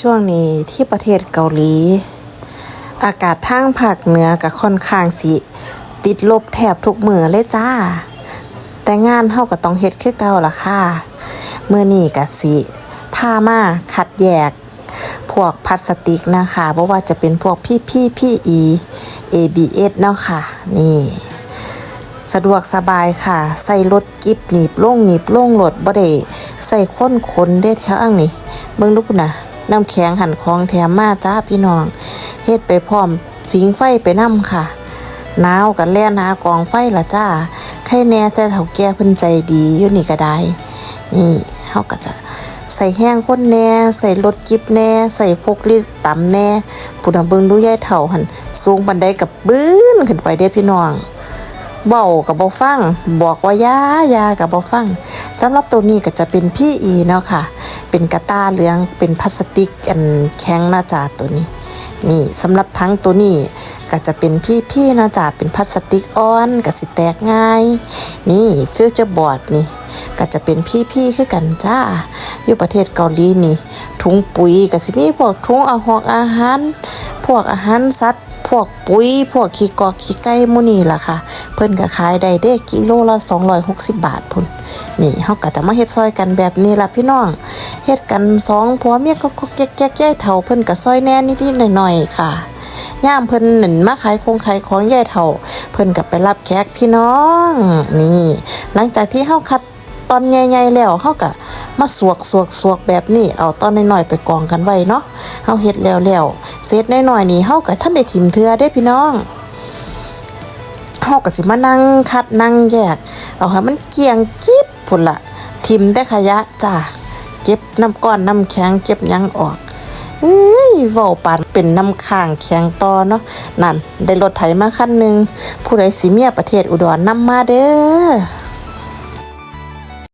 ช่วงนี้ที่ประเทศเกาหลี อากาศทางภาคเหนือก็ค่อนข้างสิ ติดลบแทบทุกมือเลยจ้า แต่งานเฮาก็ต้องเฮ็ดคือเก่าล่ะค่ะเมื้อนี้ก็สิพามาคัดแยก พวกพลาสติกนะคะบ่ว่าจะเป็นพวก PPPE ABS เนาะค่ะ นี่ สะดวกสบายค่ะ ใส่รถกิบหนีบล่งหนีบล่งรถบ่ได้ใส่ค้นขนได้แถวอังนี่เบิ่งดูพุ่นน่ะ น้ำแข็งหันของแถมมาจ้าพี่น้องเฮ็ดไปพร้อมฟิงไฟไปนํค่ะหนาวกันแล่นหากองไฟละจ้าใครแน่แต่เฒ่าแก่เพิ่นใจดีอยู่นี่ก็ได้นี่เฮาก็จะใส่แห้งคนแหน่ใส่รถกิบแหน่ใส่พกลิตำแหน่พุ่นน่ะเบิงดูยายเฒ่าหันสูงปานใดกับบื้นขึ้นไปเด้พี่น้องเบากับบ่ฟัง บอกว่ายายากับบ่ฟังสำหรับตัวนี้ก็จะเป็นพี่อีเนาะค่ะ เป็นกระตาเหลืองเป็นพลาสติกอันแข็งนะจ๊ะตัวนี้ นี่สำหรับทั้งตัวนี้ก็จะเป็นพี่พี่ๆนะจ๊ะเป็นพลาสติกอ่อนก็สิแตกง่าย นี่ฟิวเจอร์บอร์ดนี่ก็จะเป็นพี่พี่ๆคือกันจ้าอยู่ประเทศเกาหลีนี่ ถุงปุ๋ยก็สิมีพวกถุงอาหอกอาหาร พวกอาหารสัตว์พวกปุ๋ย พวกขี้กอกขี้ไก่มูนี่ล่ะค่ะ เพิ่นก็ขายได้เด้กิโลละ260 บาทพุ่นนี่เฮาก็จะมาเฮ็ดซอยกันแบบนี้ล่ะพี่น้อง เฮ็ดกันสองผัวเมียก็ก็แก๊กๆยายเฒ่าเพิ่นก็ซอยแน่นิดๆหน่อยๆค่ะย่ามเพิ่นหนั่นมาขายคงขายของยายเฒ่าเพิ่นก็ไปรับแขกพี่น้อง นี่ หลังจากที่เฮาคัดตอนใหญ่ๆแล้วเฮาก็มาสวกสวกสวกแบบนี้เอาตอนน้อยๆไปกองกันไว้เนาะเฮาเฮ็ดแล้วแล้วเสร็จน้อยๆนี่เฮาก็ทันได้ถิ่มเทื่อเด้พี่น้องเฮาก็สิมานั่งคัดนั่งแยก เอาให้มันเกี่ยงจิ๊บพุ่นละทิมแต่ขยะจ้า เก็บน้ำก้อนน้ำแข็งเก็บยังออกเอ้ยเว้าปานเป็นน้ำค้างแข็งต่อเนาะนั่น ได้รถไถมาคันหนึ่งผู้ใดสิเมียประเทศอุดรนำมาเด้อ